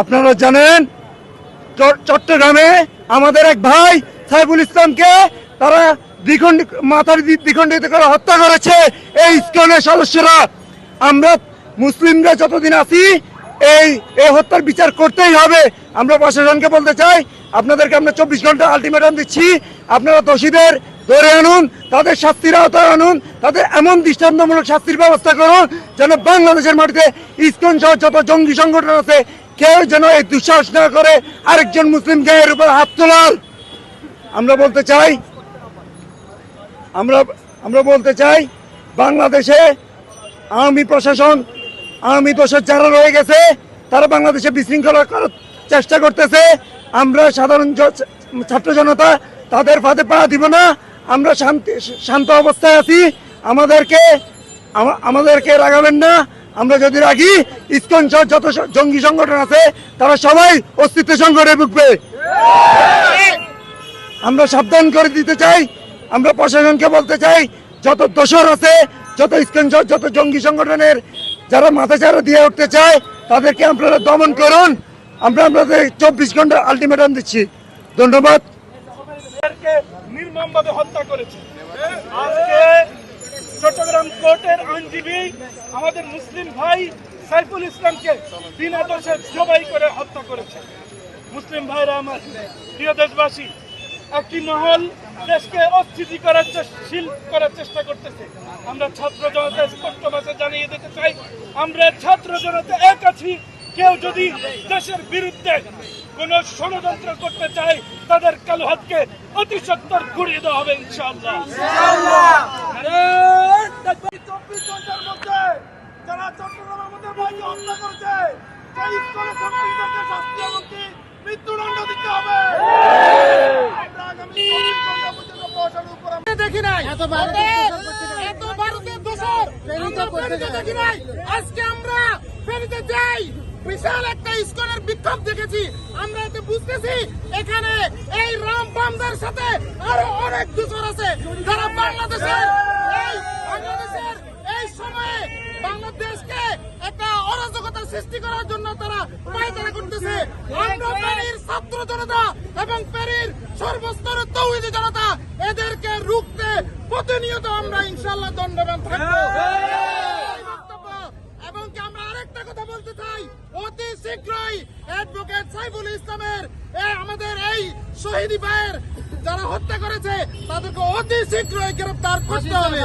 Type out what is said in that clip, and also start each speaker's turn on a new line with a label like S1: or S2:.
S1: আপনারা জানেন চট্টগ্রামে আমাদের এক ভাই সাইফুল ইসলামকে তারা দ্বিখণ্ড মাথার দ্বিখণ্ডিত করে হত্যা করেছে। এই ইস্কনের সদস্যরা। আমরা মুসলিমরা যতদিন আছি, এই এই হত্যার বিচার করতেই হবে। আমরা প্রশাসনকে বলতে চাই, আপনাদেরকে আমরা চব্বিশ ঘণ্টা আলটিমেটাম দিচ্ছি। আপনারা দোষীদের ধরে আনুন, তাদের শাস্তির আওতায় আনুন, তাদের এমন দৃষ্টান্তমূলক শাস্তির ব্যবস্থা করুন, যেন বাংলাদেশের মাটিতে ইস্কন সহ যত জঙ্গি সংগঠন আছে কেউ যেন এই দুঃসাহস না করে আরেকজন মুসলিম গায়ের উপর হাত তোলার। আমরা বলতে চাই, আমরা আমরা বলতে চাই, বাংলাদেশে আওয়ামী প্রশাসন, আওয়ামী দোষের যারা রয়ে গেছে, তারা বাংলাদেশে বিশৃঙ্খলা করার চেষ্টা করতেছে। আমরা সাধারণ ছাত্র জনতা, তাদের ফাঁদে পা দিব না। আমরা শান্তি, শান্ত অবস্থায় আছি। আমাদেরকে আমাদেরকে রাগাবেন না। আমরা যদি রাগি ইস্কন সহ যত জঙ্গি সংগঠন আছে, তারা সবাই অস্তিত্ব সংকটে ভুগবে। আমরা সাবধান করে দিতে চাই, আমরা প্রশাসনকে বলতে চাই, যত দোষর আছে, যত স্ক্রিনশট যত জঙ্গি সংগঠনের যারা মাথা চারা দিয়ে উঠতে চায়, তাদেরকে আপনারা দমন করুন। আমরা আপনাদের চব্বিশ ঘণ্টা আলটিমেটাম দিচ্ছি। ধন্যবাদ।
S2: নির্মমভাবে হত্যা করেছে আজকে চট্টগ্রাম কোর্টের আইনজীবী আমাদের মুসলিম ভাই সাইফুল ইসলামকে বিনা দোষে জবাই করে হত্যা করেছে। মুসলিম ভাইরা আমার প্রিয় দেশবাসী একটি মহল দেশকে অস্থিতি করার শীল করার চেষ্টা করতেছে। আমরা ছাত্র জনতা স্পষ্ট ভাষায় জানিয়ে দিতে চাই আমরা ছাত্র জনতা এক আছি কেউ যদি দেশের বিরুদ্ধে কোন ষড়যন্ত্র করতে চায় তাদের কালো হাতকে অতি সত্তর ঘুরিয়ে দেওয়া হবে দেখবেন চব্বিশ ঘণ্টার মধ্যে যারা চট্টগ্রাম আমাদের ভাইকে হত্যা করেছে সেই ইস্কনের সন্ত্রাসীদেরকে শাস্তি এবং কি মৃত্যুদণ্ড দিতে হবে। আমরা আগামী চব্বিশ ঘণ্টা পর্যন্ত প্রশাসনের উপর
S3: দেখি নাই। এত এত ভারতের দোষর দেখি নাই। আজকে আমরা ফেনীতে যাই। বিশাল একটা ইস্কনের বিক্ষোভ দেখেছি। আমরা এতে বুঝতেছি এখানে এই রাম বামদের সাথে আরও অনেক দোষর আছে। যারা বাংলাদেশের এই বাংলাদেশের এই সময়ে বাংলাদেশকে একটা অরাজকতা সৃষ্টি করার জন্য তারা পায়তারা করতেছে। আমরা পেরির ছাত্র জনতা এবং পেরির সর্বস্তরের তৌহিদি জনতা এদেরকে রুখতে প্রতিনিয়ত আমরা ইনশাল্লাহ দণ্ডবান থাকব। এবং কি আমরা আরেকটা কথা বলতে চাই? অতি শীঘ্রই অ্যাডভোকেট সাইফুল ইসলামের আমাদের এই শহীদি ভাইয়ের যারা হত্যা করেছে তাদেরকে অতি শীঘ্রই গ্রেফতার করতে হবে।